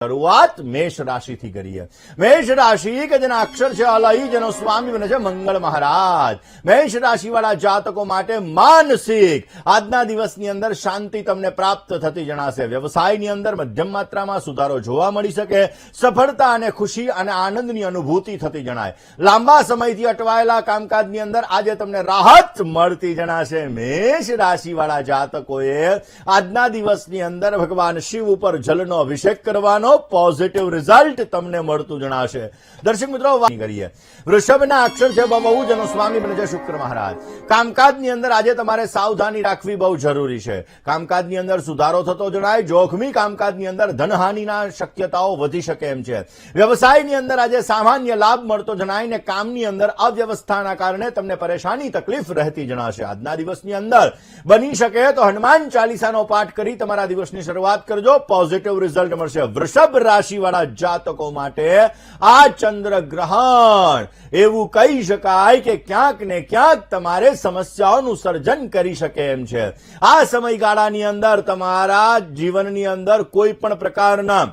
શરૂઆત મેષ રાશિથી કરીએ મેષ રાશિ કે જેના અક્ષર છે અલય જેનો સ્વામી બને છે મંગળ મહારાજ. મેષ રાશિ જાતકો માટે માનસિક. આજના દિવસની અંદર શાંતિ તમને પ્રાપ્ત થતી જણાશે. વ્યવસાયની અંદર મધ્યમ માત્રામાં સુધારો જોવા મળી શકે. સફળતા અને ખુશી અને આનંદની અનુભૂતિ થતી જણાય. લાંબા સમયથી અટવાયેલા કામકાજની અંદર આજે તમને રાહત મળતી જણાશે. મેષ રાશિ વાળા જાતકોએ આજના દિવસની અંદર ભગવાન શિવ ઉપર જલનો અભિષેક કરવાનો પોઝિટિવ રિઝલ્ટ તમને મળતું જણાશે. દર્શક મિત્રો કરીએ. વૃષભના અક્ષર છે, બહુ જનો સ્વામી બને છે શુક્ર મહારાજ. કામકાજની અંદર આજે તમારે સાવધાની રાખવી બહુ જરૂરી છે. કામકાજની અંદર સુધારો થતો જણાય, જોખમી કામકાજની અંદર ધનહાનિના શક્યતાઓ વધી શકે એમ છે. વ્યવસાયની અંદર આજે સામાન્ય લાભ મળતો જણાય ને કામની અંદર અવ્યવસ્થાના કારણે તમને પરેશાની તકલીફ રહેતી જણાશે. આજના દિવસની અંદર બની શકે તો હનુમાન ચાલીસાનો પાઠ કરી તમારા દિવસની શરૂઆત કરજો. પોઝિટિવ રિઝલ્ટ મળશે. વૃષભ રાશિવાળા જાતકો માટે આ ચંદ્ર ગ્રહણ. એવું કહી શકાય કે ક્યાંક ને ક્યાંક તમારે સમસ્યાઓનું સર્જન કરી શકે એમ છે. આ સમયગાળાની અંદર તમારા જીવનની અંદર કોઈ પણ પ્રકારના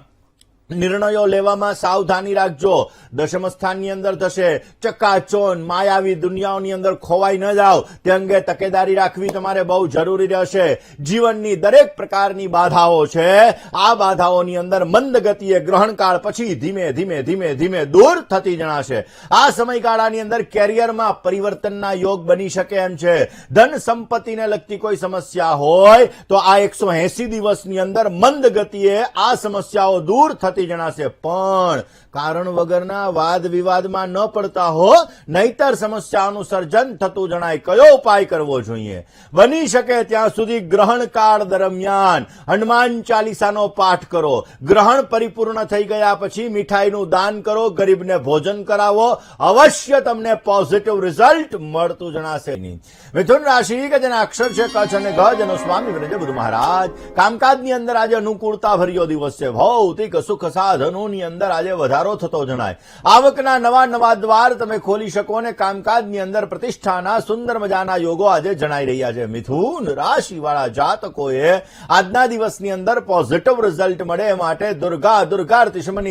નિર્ણયો લેવામાં સાવધાની રાખજો. દશમ સ્થાનની અંદર થશે ચકાચોન, માયાવી દુનિયાઓની અંદર ખોવાઈ ન જાઓ. તે અંગે તકેદારી રાખવી તમારે બહુ જરૂરી રહેશે. જીવનની દરેક પ્રકારની બાધાઓ છે. આ બાધાઓની અંદર મંદ ગતિએ ગ્રહણકાળ પછી ધીમે ધીમે ધીમે ધીમે દૂર થતી જણાશે. આ સમયગાળાની અંદર કેરિયરમાં પરિવર્તનના યોગ બની શકે એમ છે. ધન સંપત્તિને લગતી કોઈ સમસ્યા હોય તો આ એકસો દિવસની અંદર મંદ ગતિએ આ સમસ્યાઓ દૂર થતી જણાશે. પણ કારણ વગરના વાદ વિવાદમાં ન પડતા હો, નહીતર સમસ્યાઓનું સર્જન થતું જણાય. કયો ઉપાય કરવો જોઈએ? બની શકે ત્યાં સુધી ગ્રહણ કાળ દરમિયાન હનુમાન ચાલીસાનો પાઠ કરો. ગ્રહણ પરિપૂર્ણ થઈ ગયા પછી મીઠાઈનું દાન કરો, ગરીબને ભોજન કરાવો. અવશ્ય તમને પોઝિટિવ રિઝલ્ટ મળતું જણાશે. મિથુન રાશિ કે જેના અક્ષર છે કચ્છ અને ગજ, એનો સ્વામી છે બધું મહારાજ. કામકાજની અંદર આજે અનુકૂળતા ભર્યો દિવસ છે. ભૌતિક સુખ સાધનોની અંદર આજે વધારો થતો જણાય. આવકના નવા નવા દ્વાર તમે ખોલી શકો અને કામકાજની અંદર પ્રતિષ્ઠાના સુંદર મજાના યોગો આજે જણાઈ રહ્યા છે. મિથુન રાશિવાળા જાતકોએ આજના દિવસની અંદર પોઝિટિવ રિઝલ્ટ મળે માટે દુર્ગા દુર્ગા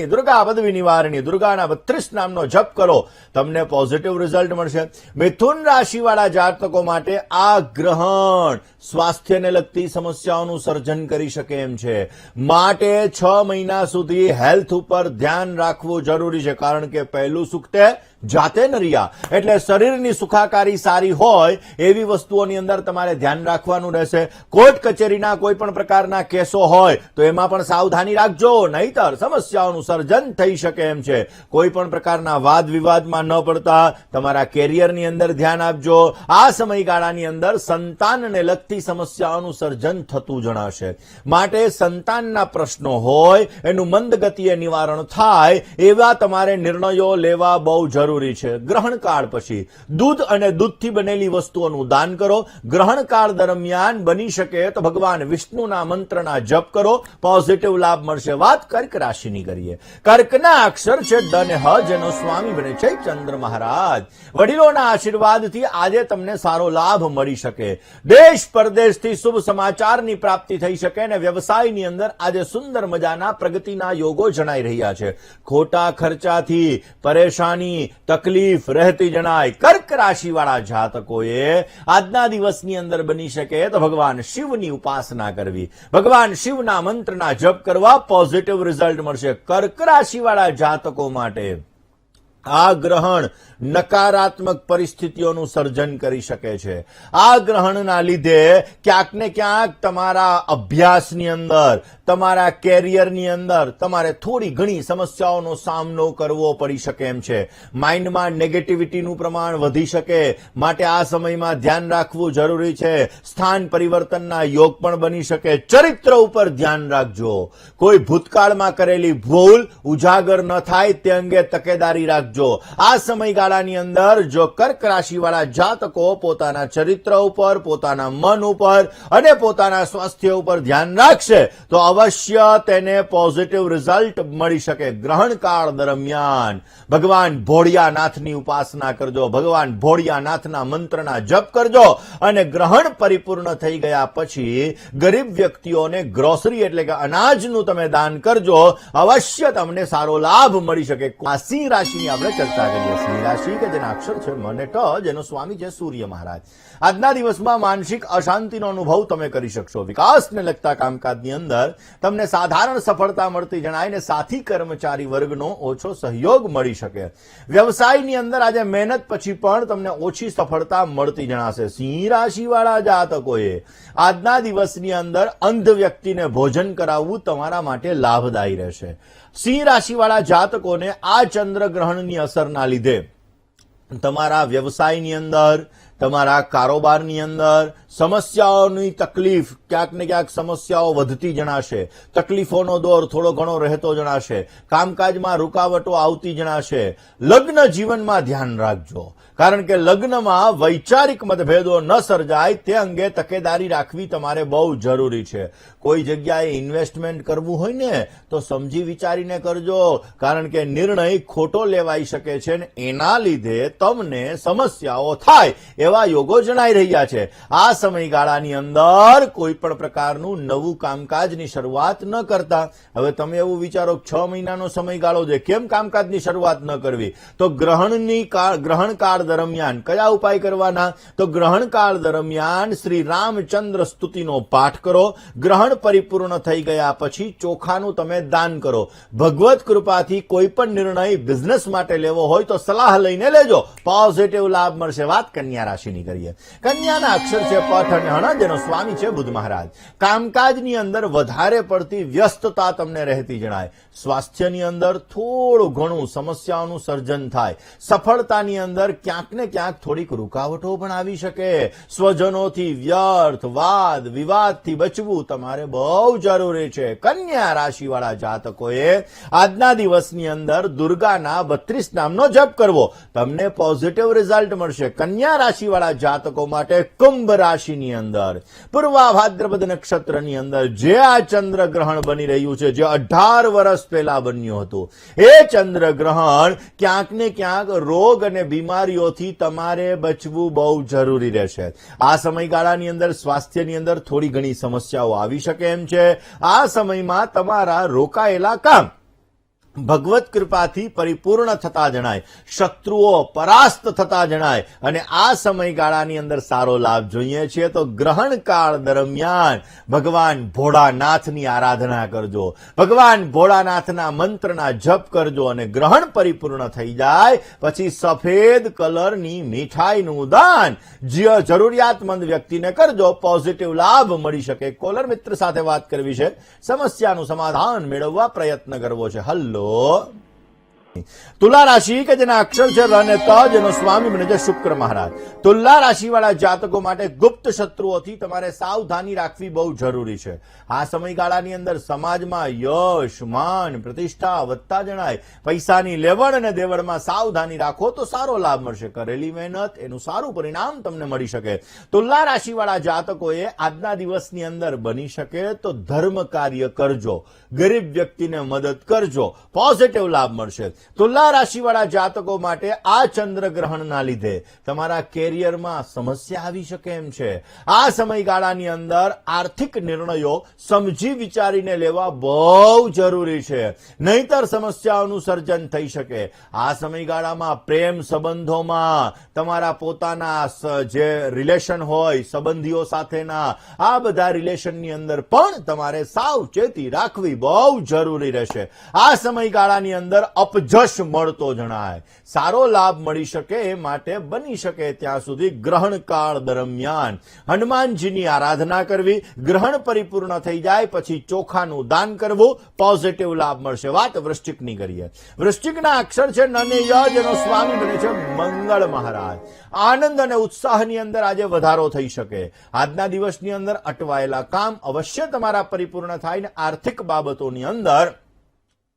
દુર્ગા પદવી નિવારણી દુર્ગાના બત્રીસ નામનો જપ કરો. તમને પોઝિટિવ રિઝલ્ટ મળશે. મિથુન રાશિ વાળા જાતકો માટે આ ગ્રહણ સ્વાસ્થ્યને લગતી સમસ્યાઓનું સર્જન કરી શકે એમ છે. માટે છ મહિના સુધી હેલ્થ ઉપર ધ્યાન રાખવું જરૂરી છે. કારણ કે પહેલું સુખ તે જાતે ન રહ્યા. એટલે શરીરની સુખાકારી સારી હોય એવી વસ્તુઓની અંદર તમારે ધ્યાન રાખવાનું રહેશે. કોર્ટ કચેરીના કોઈ પણ પ્રકારના કેસો હોય તો એમાં પણ સાવધાની રાખજો. નહીતર સમસ્યાઓનું સર્જન થઈ શકે એમ છે. કોઈ પણ પ્રકારના વાદ વિવાદમાં ન પડતા તમારા કેરિયરની અંદર ધ્યાન આપજો. આ સમયગાળાની અંદર સંતાનને લગતી સમસ્યાઓનું સર્જન થતું જણાશે. માટે સંતાનના પ્રશ્નો હોય, એનું મંદ ગતિએ નિવારણ થાય, એવા તમારે નિર્ણયો લેવા બહુ જરૂરી છે. ગ્રહણકાળ પછી દૂધ અને દૂધથી બનેલી વસ્તુઓનું દાન કરો. ગ્રહણકાળ દરમિયાન બની શકે તો ભગવાન વિષ્ણુના મંત્રના જપ કરો. પોઝિટિવ લાભ મળશે. વાત કર્ક રાશિની કરીએ. કર્કના અક્ષર છે અને હ, જેનો સ્વામી બને છે ચંદ્ર મહારાજ. વડીલોના આશીર્વાદથી આજે તમને સારો લાભ મળી શકે. દેશ પરદેશથી શુભ સમાચારની પ્રાપ્તિ થઈ શકે અને વ્યવસાયની અંદર આજે સુંદર મજાના પ્રગતિના યોગો જણાઈ રહ્યા છે. ખોટા ખર્ચાથી પરેશાની તકલીફ રહેતી જણાય. કર્ક રાશિ વાળા જાતકોએ આજના દિવસની અંદર બની શકે તો ભગવાન શિવની ઉપાસના કરવી. ભગવાન શિવના મંત્રના જપ કરવા પોઝિટિવ રિઝલ્ટ મળશે. કર્ક રાશિ વાળા જાતકો માટે આ ગ્રહણ નકારાત્મક પરિસ્થિતિઓનું સર્જન કરી શકે છે. આ ગ્રહણના લીધે ક્યાંક ને ક્યાંક તમારા અભ્યાસની અંદર, તમારા કેરિયરની અંદર તમારે થોડી ઘણી સમસ્યાઓનો સામનો કરવો પડી શકે એમ છે. માઇન્ડમાં નેગેટિવિટીનું પ્રમાણ વધી શકે. માટે આ સમયમાં ધ્યાન રાખવું જરૂરી છે. સ્થાન પરિવર્તનના યોગ પણ બની શકે. ચરિત્ર ઉપર ધ્યાન રાખજો. કોઈ ભૂતકાળમાં કરેલી ભૂલ ઉજાગર ન થાય, તે અંગે તકેદારી રાખજો. આ સમયગાળાની અંદર જો કર્ક રાશિવાળા જાતકો પોતાના ચરિત્ર ઉપર, પોતાના મન ઉપર અને પોતાના સ્વાસ્થ્ય ઉપર ધ્યાન રાખશે, તો અવશ્ય તેને પોઝિટિવ રિઝલ્ટ મળી શકે ગ્રહણકાળ દરમિયાન. ભગવાન ભોળિયાનાથની ઉપાસના કરજો, ભગવાન ભોળિયાનાથના મંત્રના જપ કરજો અને ગ્રહણ પરિપૂર્ણ થઈ ગયા પછી ગરીબ વ્યક્તિઓને ગ્રોસરી એટલે કે અનાજનું તમે દાન કરજો, અવશ્ય તમને સારો લાભ મળી શકે. આ સિંહ રાશિની આપણે ચર્ચા કરીએ સિંહ રાશિ કે જેના અક્ષર છે, મને ટ જેનો સ્વામી છે સૂર્ય મહારાજ. આજના દિવસમાં માનસિક અશાંતિનો અનુભવ તમે કરી શકશો. વિકાસને લગતા કામકાજની અંદર તમને સાધારણ સફળતા મળતી જણાય ને સાથી કર્મચારી વર્ગનો ઓછો સહયોગ મળી શકે. વ્યવસાયની અંદર આજે મહેનત પછી પણ તમને ઓછી સફળતા મળતી જણાશે. સિંહ રાશિવાળા જાતકોએ આજના દિવસની અંદર અંધ વ્યક્તિને ભોજન કરાવવું તમારા માટે લાભદાયી રહેશે. સિંહ રાશિવાળા જાતકોને આ ચંદ્રગ્રહણની અસરના લીધે તમારા વ્યવસાયની અંદર તમારા કારોબારની અંદર સમસ્યાઓની તકલીફ ક્યાંક ને ક્યાંક સમસ્યાઓ વધતી જણાશે. તકલીફોનો દોર થોડો ઘણો રહેતો જણાશે. કામકાજમાં રૂકાવટો આવતી જણાશે. લગ્ન જીવનમાં ધ્યાન રાખજો. કારણ કે લગ્નમાં વૈચારિક મતભેદો ન સર્જાય તે અંગે તકેદારી રાખવી તમારે બહુ જરૂરી છે. કોઈ જગ્યાએ ઇન્વેસ્ટમેન્ટ કરવું હોય ને, તો સમજી વિચારીને કરજો. કારણ કે નિર્ણય ખોટો લેવાઈ શકે છે ને એના લીધે તમને સમસ્યાઓ થાય એવા યોગો જણાઈ રહ્યા છે. આ સમયગાળાની અંદર કોઈ પણ પ્રકારનું નવું કામકાજની શરૂઆત ન કરતા. હવે તમે એવું વિચારો છ મહિનાનો સમયગાળો છે, કેમ કામકાજની શરૂઆત ન કરવી? તો ગ્રહણની ગ્રહણકાળ દરમિયાન કયા ઉપાય કરવાના? તો ગ્રહણકાળ દરમિયાન શ્રી રામચંદ્ર સ્તુતિનો પાઠ કરો. ગ્રહણ પરિપૂર્ણ થઈ ગયા પછી ચોખાનું તમે દાન કરો. ભગવત કૃપાથી કોઈ પણ નિર્ણય બિઝનેસ માટે લેવો હોય તો સલાહ લઈને લેજો. પોઝિટિવ લાભ મળશે. વાત કન્યા રાશિની કરીએ. કન્યાના અક્ષર છે જેનો સ્વામી છે બુદ્ધ મહારાજ. કામકાજની અંદર વધારે પડતી વ્યસ્તતા તમને રહેતી જણાય. સ્વાસ્થ્યની અંદર થોડું ઘણું સમસ્યાઓનું સર્જન થાય. સફળતાની અંદર ક્યાંક ને ક્યાંક થોડીક રૂકાવટો પણ આવી શકે. સ્વજનોથી વ્યર્થ, વાદ, વિવાદથી બચવું તમારે બહુ જરૂરી છે. કન્યા રાશિવાળા જાતકોએ આજના દિવસની અંદર દુર્ગાના બત્રીસ નામનો જપ કરવો. તમને પોઝિટિવ રિઝલ્ટ મળશે. કન્યા રાશિવાળા જાતકો માટે કુંભ રાશિની અંદર પૂર્વા ભાદ્રપદ નક્ષત્રની અંદર જે આ ચંદ્રગ્રહણ બની રહ્યું છે, જે અઢાર વર્ષ પહેલા બન્યું હતું, એ ચંદ્રગ્રહણ ક્યાંક ને ક્યાંક રોગ અને બીમારીઓથી તમારે બચવું બહુ જરૂરી રહેશે. આ સમયગાળાની અંદર, સ્વાસ્થ્યની અંદર થોડી ઘણી સમસ્યાઓ આવી શકે એમ છે. આ સમયમાં તમારા રોકાયેલા કામ ભગવત કૃપાથી પરિપૂર્ણ થતા જણાય. શત્રુઓ પરાસ્ત થતા જણાય. અને આ સમયગાળાની અંદર સારો લાભ જોઈએ છીએ તો ગ્રહણ કાળ દરમિયાન ભગવાન ભોળાનાથની આરાધના કરજો. ભગવાન ભોળાનાથના મંત્રના જપ કરજો અને ગ્રહણ પરિપૂર્ણ થઈ જાય. પછી સફેદ કલરની મીઠાઈનું દાન જે જરૂરિયાતમંદ વ્યક્તિને કરજો. પોઝિટિવ લાભ મળી શકે. કોલર મિત્ર સાથે વાત કરવી છે. સમસ્યાનું સમાધાન મેળવવા પ્રયત્ન કરવો છે. હલ્લો. 和 તુલા રાશિ કે જેના અક્ષર છે ર ત, જેનો સ્વામી બને છે શુક્ર મહારાજ. તુલા રાશિવાળા જાતકો માટે ગુપ્ત શત્રુઓથી તમારે સાવધાની રાખવી બહુ જરૂરી છે. આ સમયગાળાની અંદર સમાજમાં યશ, માન, પ્રતિષ્ઠા વધતા જણાય. પૈસાની લેવડ અને દેવડમાં સાવધાની રાખો તો સારો લાભ મળશે. કરેલી મહેનત, એનું સારું પરિણામ તમને મળી શકે. તુલા રાશિવાળા જાતકોએ આજના દિવસની અંદર બની શકે તો ધર્મ કાર્ય કરજો. ગરીબ વ્યક્તિને મદદ કરજો. પોઝિટિવ લાભ મળશે. તુલા રાશિવાળા જાતકો માટે આ ચંદ્રગ્રહણના લીધે તમારા કેરિયરમાં સમસ્યા આવી શકે એમ છે. આ સમયગાળાની અંદર આર્થિક નિર્ણયો સમજી વિચારીને લેવા બહુ જરૂરી છે. નહીતર સમસ્યાઓનું સર્જન થઈ શકે. આ સમયગાળામાં પ્રેમ સંબંધોમાં તમારા પોતાના જે રિલેશન હોય, સંબંધીઓ સાથેના, આ બધા રિલેશનની અંદર પણ તમારે સાવચેતી રાખવી બહુ જરૂરી રહેશે. આ સમયગાળાની અંદર અપજશ મળતો જણાય. સારો લાભ મળી શકે એ માટે બની શકે ત્યાં સુધી ગ્રહણ કાળ દરમિયાન. હનુમાનજીની આરાધના કરવી, ગ્રહણ પરિપૂર્ણ થઈ જાય, પછી ચોખાનું દાન કરવું પોઝિટિવ લાભ મળશે. વાત વૃશ્ચિકની કરીએ. વૃશ્ચિકના અક્ષર છે નને જેનો સ્વામી બને છે મંગળ મહારાજ. આનંદ અને ઉત્સાહની અંદર આજે વધારો થઈ શકે. આજના દિવસની અંદર અટવાયેલા કામ અવશ્ય તમારા પરિપૂર્ણ થાય ને આર્થિક બાબતોની અંદર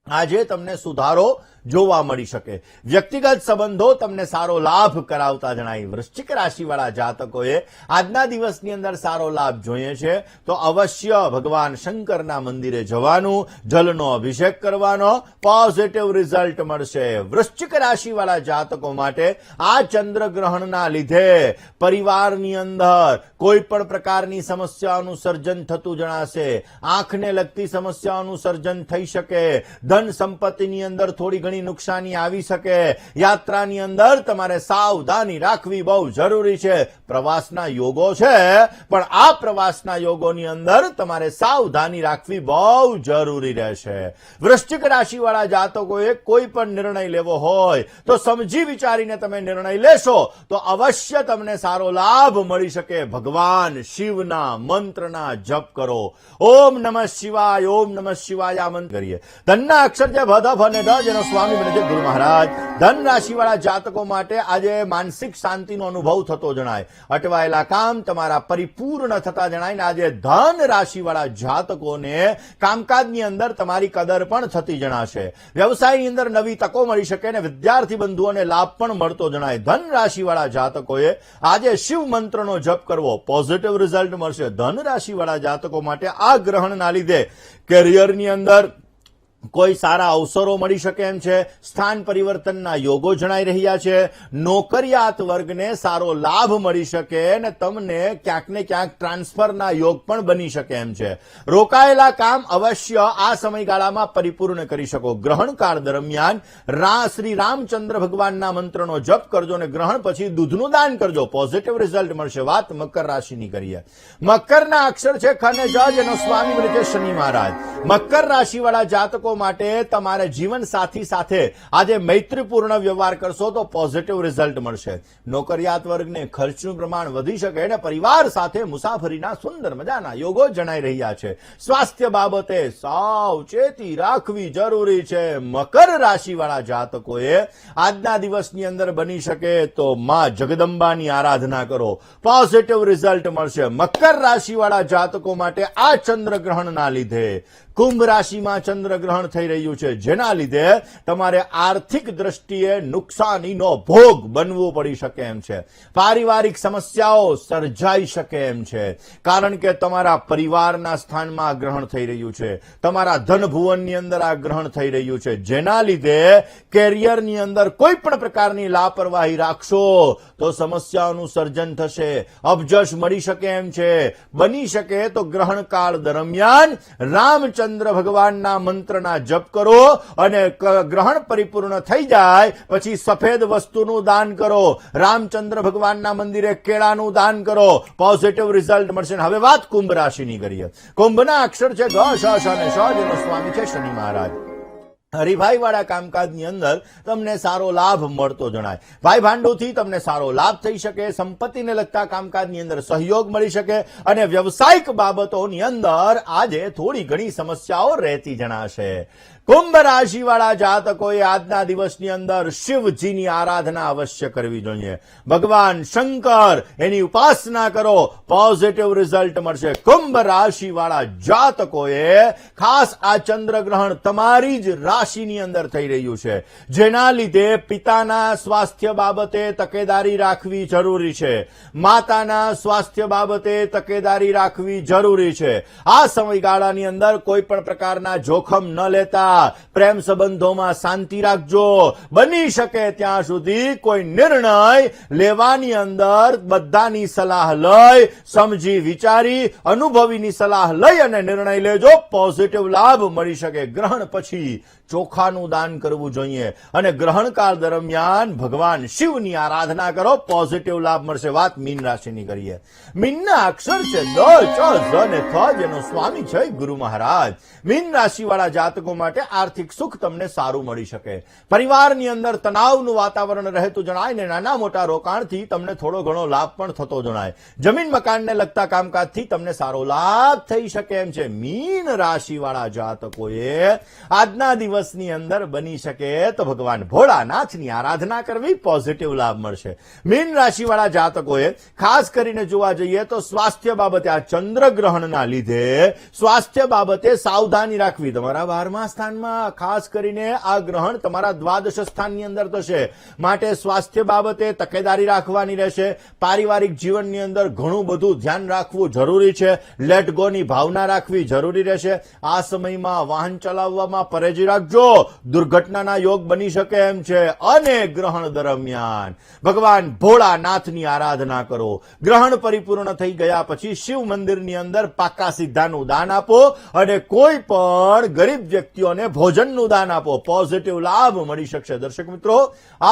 આજે તમને સુધારો જોવા મળી શકે. વ્યક્તિગત સંબંધો તમને સારો લાભ કરાવતા જણાય. વૃશ્ચિક રાશિવાળા જાતકોએ આજના દિવસની અંદર સારો લાભ જોઈએ છે. તો અવશ્ય ભગવાન શંકરના મંદિરે જવાનું, જલનો અભિષેક કરવાનો પોઝિટિવ રિઝલ્ટ મળશે. વૃશ્ચિક રાશિવાળા જાતકો માટે આ ચંદ્રગ્રહણના લીધે પરિવારની અંદર કોઈ પણ પ્રકારની સમસ્યાઓનું સર્જન થતું જણાશે. આંખને લગતી સમસ્યાઓનું સર્જન થઈ શકે. ધન સંપત્તિની અંદર થોડી ઘણી નુકસાની આવી શકે. યાત્રાની અંદર તમારે સાવધાની રાખવી બહુ જરૂરી છે. પ્રવાસના યોગો છે, પણ આ પ્રવાસના યોગોની અંદર તમારે સાવધાની રાખવી બહુ જરૂરી રહેશે. વૃશ્ચિક રાશિવાળા જાતકોએ કોઈ પણ નિર્ણય લેવો હોય, તો સમજી વિચારીને તમે નિર્ણય લેશો, તો અવશ્ય તમને સારો લાભ મળી શકે. ભગવાન શિવના મંત્રના જપ કરો. ઓમ નમઃ શિવાય, ઓમ નમઃ શિવાય આ મંત્ર કરીએ. ધનના અક્ષર છે ભધ અને ધ, જેનો સ્વામી બને છે ગુરુ મહારાજ. ધન રાશિવાળા જાતકો માટે આજે માનસિક શાંતિનો અનુભવ થતો જણાય. અટવાયેલા કામ તમારા પરિપૂર્ણ થતા જણાય ને આજે ધન રાશિવાળા જાતકોને કામકાજની અંદર તમારી કદર પણ થતી જણાશે. વ્યવસાયની અંદર નવી તકો મળી શકે અને વિદ્યાર્થી બંધુઓને લાભ પણ મળતો જણાય. ધન રાશિવાળા જાતકોએ આજે શિવ મંત્રનો જપ કરવો. પોઝિટિવ રિઝલ્ટ મળશે. ધન રાશિવાળા જાતકો માટે આ ગ્રહણના લીધે કેરિયરની અંદર કોઈ સારા અવસરો મળી શકે એમ છે. સ્થાન પરિવર્તનના યોગો જણાઈ રહ્યા છે. નોકરિયાત વર્ગને સારો લાભ મળી શકે અને તમને ક્યાંક ને ક્યાંક ટ્રાન્સફરના યોગ પણ બની શકે એમ છે. રોકાયેલા કામ અવશ્ય આ સમયગાળામાં પરિપૂર્ણ કરી શકો. ગ્રહણકાળ દરમિયાન રા, શ્રી રામચંદ્ર ભગવાનના મંત્રનો જપ કરજો અને ગ્રહણ પછી દૂધનું દાન કરજો. પોઝિટિવ રિઝલ્ટ મળશે. વાત મકર રાશિની કરીએ. મકરના અક્ષર છે ખને જજ એનો સ્વામી છે શનિ મહારાજ. મકર રાશિવાળા જાતકો માટે તમારા જીવન સાથી સાથે આજે મૈત્રીપૂર્ણ વ્યવહાર કરશો તો પોઝિટિવ રિઝલ્ટ મળશે. નોકરિયાત વર્ગને ખર્ચનું પ્રમાણ વધી શકે અને પરિવાર સાથે મુસાફરીના સુંદર મજાના યોગો જણાઈ રહ્યા છે. સ્વાસ્થ્ય બાબતે સાવચેતી રાખવી જરૂરી છે. મકર રાશિવાળા જાતકોએ આજના દિવસની અંદર બની શકે તો માં જગદંબાની આરાધના કરો. પોઝિટિવ રિઝલ્ટ મળશે. મકર રાશિવાળા જાતકો માટે આ ચંદ્રગ્રહણના લીધે. કુંભ રાશિમાં ચંદ્રગ્રહણ થઈ રહ્યું છે. જેના લીધે તમારે આર્થિક દ્રષ્ટિએ નુકસાનીનો ભોગ બનવું પડી શકે એમ છે. પારિવારિક સમસ્યાઓ સર્જાઈ શકે એમ છે. કારણ કે તમારા પરિવારના સ્થાનમાં ગ્રહણ થઈ રહ્યું છે. તમારા ધનભુવનની અંદર આ ગ્રહણ થઈ રહ્યું છે. જેના લીધે કેરિયરની અંદર કોઈ પણ પ્રકારની લાપરવાહી રાખશો તો સમસ્યાઓનું સર્જન થશે. અબજશ મળી શકે એમ છે. બની શકે તો ગ્રહણકાળ દરમિયાન રામચંદ્ર ભગવાનના મંત્રના જપ કરો અને ગ્રહણ પરિપૂર્ણ થઈ જાય, પછી સફેદ વસ્તુનું દાન કરો, રામચંદ્ર ભગવાનના મંદિરે કેળાનું દાન કરો પોઝિટિવ રિઝલ્ટ મળશે. હવે વાત કુંભ રાશિની કરીએ. કુંભના અક્ષર છે શ શ અને શ જેનો સ્વામી છે શનિ મહારાજ. હરિભાઈ વાળા કામકાજની અંદર તમને સારો લાભ મળતો જણાય. ભાઈ ભાંડુથી તમને સારો લાભ થઈ શકે, સંપત્તિને લગતા કામકાજની અંદર સહયોગ મળી શકે અને વ્યવસાયિક બાબતોની અંદર આજે થોડી ઘણી સમસ્યાઓ રહેતી જણાશે. કુંભ રાશિવાળા જાતકોએ આજના દિવસની અંદર શિવજીની આરાધના અવશ્ય કરવી જોઈએ. ભગવાન શંકર, એની ઉપાસના કરો પોઝિટિવ રિઝલ્ટ મળશે. કુંભ રાશિવાળા જાતકોએ ખાસ આ ચંદ્રગ્રહણ તમારી જ રાશિની અંદર થઈ રહ્યું છે. જેના લીધે પિતાના સ્વાસ્થ્ય બાબતે તકેદારી રાખવી જરૂરી છે. માતાના સ્વાસ્થ્ય બાબતે તકેદારી રાખવી જરૂરી છે. આ સમયગાળાની અંદર કોઈ પણ પ્રકારના જોખમ ન લેતા પ્રેમ સંબંધોમાં શાંતિ રાખજો. બની શકે ત્યાં સુધી કોઈ નિર્ણય લેવાની અંદર બધાની સલાહ લઈ, સમજી વિચારી, અનુભવીની સલાહ લઈ અને નિર્ણય લેજો. પોઝિટિવ લાભ મળી શકે. ગ્રહણ પછી ચોખાનું દાન કરવું જોઈએ. અને ગ્રહણકાળ દરમિયાન ભગવાન શિવની આરાધના કરો. પોઝિટિવ લાભ મળશે. વાત મીન રાશિની કરીએ. મીનના અક્ષર છે દ, ચ જેનો સ્વામી છે ગુરુ મહારાજ. મીન રાશિવાળા જાતકો માટે આર્થિક સુખ તમને સારું મળી શકે. પરિવારની અંદર તણાવનું વાતાવરણ રહેતું જણાય ને નાના મોટા રોકાણથી તમને થોડો ઘણો લાભ પણ થતો જણાય. જમીન મકાનને લગતા કામકાજથી તમને સારો લાભ થઈ શકે એમ છે. મીન રાશિવાળા જાતકોએ આજના દિવસની અંદર બની શકે તો ભગવાન ભોળાનાથની આરાધના કરવી પોઝિટિવ લાભ મળશે. મીન રાશિવાળા જાતકોએ ખાસ કરીને જોવા જઈએ તો સ્વાસ્થ્ય બાબતે આ ચંદ્રગ્રહણના લીધે સ્વાસ્થ્ય બાબતે સાવધાની રાખવી. તમારા બારમા સ્થાનમાં ખાસ કરીને આ ગ્રહણ તમારા દ્વાદશ સ્થાનની અંદર થશે. માટે સ્વાસ્થ્ય બાબતે તકેદારી રાખવાની રહેશે. પારિવારિક જીવનની અંદર ઘણું બધું ધ્યાન રાખવું જરૂરી છે. લેટ ગોની ભાવના રાખવી જરૂરી રહેશે. આ સમયમાં વાહન ચલાવવામાં પરેજી રાખજો. દુર્ઘટનાના યોગ બની શકે એમ છે. અને ગ્રહણ દરમિયાન ભગવાન ભોળાનાથની આરાધના કરો. ગ્રહણ પરિપૂર્ણ થઈ ગયા પછી શિવ મંદિરની અંદર પાકા સિદ્ધાનું દાન આપો. અને કોઈ પણ ગરીબ વ્યક્તિઓને ભોજનનું દાન આપો. પોઝિટિવ લાભ મળી શકશે. દર્શક મિત્રો